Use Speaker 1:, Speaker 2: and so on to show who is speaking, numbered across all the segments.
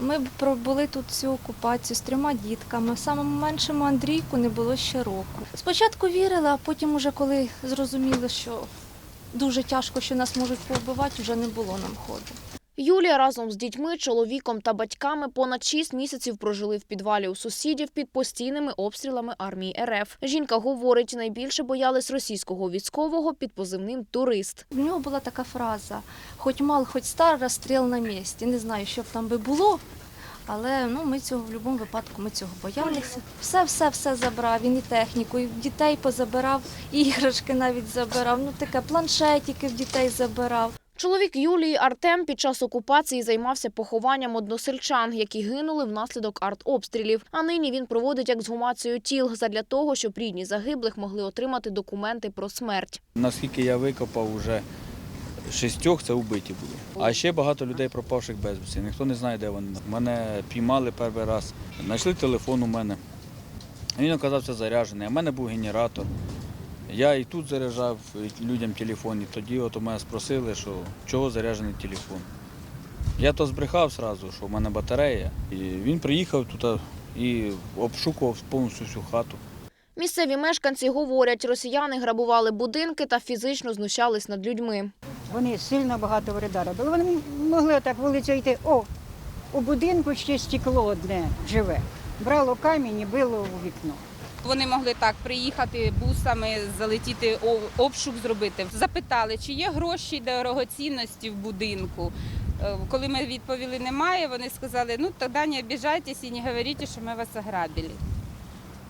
Speaker 1: Ми пробули тут цю окупацію з трьома дітками. Самому меншому Андрійку не було ще року. Спочатку вірили, а потім, уже коли зрозуміли, що дуже тяжко, що нас можуть повбивати, вже не було нам ходу.
Speaker 2: Юлія разом з дітьми, чоловіком та батьками понад шість місяців прожили в підвалі у сусідів під постійними обстрілами армії РФ. Жінка говорить, найбільше боялись російського військового під позивним турист.
Speaker 1: У нього була така фраза: хоч мал, хоч стар, розстріл на місці. Не знаю, що б там би було. Але ну, ми цього в будь-якому випадку ми цього боялися. Все, все, все забрав. Він і техніку, і дітей позабирав, і іграшки навіть забирав. Ну таке планшетики в дітей забирав.
Speaker 2: Чоловік Юлії Артем під час окупації займався похованням односельчан, які гинули внаслідок артобстрілів. А нині він проводить ексгумацію тіл задля того, щоб рідні загиблих могли отримати документи про смерть.
Speaker 3: Наскільки я викопав, вже шістьох це вбиті були. А ще багато людей пропавших безвісті. Ніхто не знає, де вони. Мене піймали перший раз, знайшли телефон у мене. Він оказався заряджений. А в мене був генератор. Я і тут заряджав людям телефон, і тоді от у мене спросили, що чого заряджений телефон. Я то збрехав одразу, що в мене батарея. І він приїхав тут і обшукував повністю всю хату.
Speaker 2: Місцеві мешканці говорять, росіяни грабували будинки та фізично знущались над людьми.
Speaker 4: Вони сильно багато вреда робили. Вони могли так вулицю йти. О, у будинку ще стекло одне живе. Брало камінь і било у вікно.
Speaker 5: Вони могли так приїхати бусами, залетіти обшук зробити. Запитали, чи є гроші дорогоцінності в будинку. Е, Коли ми відповіли немає, вони сказали, ну тоді не обіжайтесь і не говоріть, що ми вас ограбили.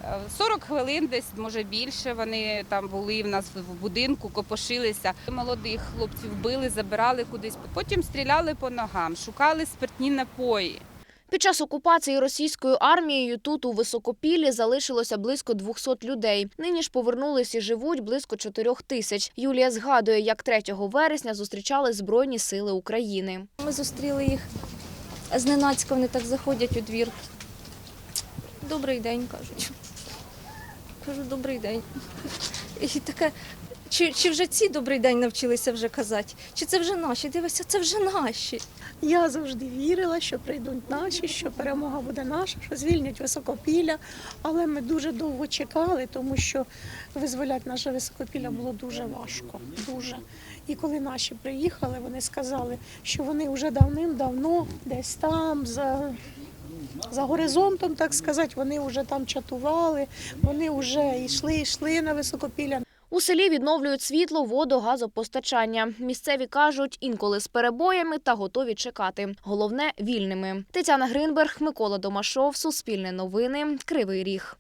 Speaker 5: Е, 40 хвилин десь, може більше, вони там були в нас в будинку, копошилися. Молодих хлопців били, забирали кудись, потім стріляли по ногам, шукали спиртні напої.
Speaker 2: Під час окупації російською армією тут у високопіллі залишилося близько 200 людей. Нині ж повернулись і живуть близько 4 тисяч. Юлія згадує, як 3 вересня зустрічали Збройні сили України.
Speaker 1: Ми зустріли їх зненацька, вони так заходять у двір. Добрий день, кажуть. Кажу, добрий день. І таке, чи, чи вже ці добрий день навчилися вже казати? Чи це вже наші? Дивися, це вже наші.
Speaker 6: Я завжди вірила, що прийдуть наші, що перемога буде наша, що звільнять високопілля. Але ми дуже довго чекали, тому що визволяти наше високопілля було дуже важко. Дуже. І коли наші приїхали, вони сказали, що вони вже давним-давно десь там за. За горизонтом, так сказати, вони вже там чатували, вони вже йшли, йшли на високопілля.
Speaker 2: У селі відновлюють світло, воду, газопостачання. Місцеві кажуть, інколи з перебоями та готові чекати. Головне вільними. Тетяна Гринберг, Микола Домашов, Суспільне новини, Кривий Ріг.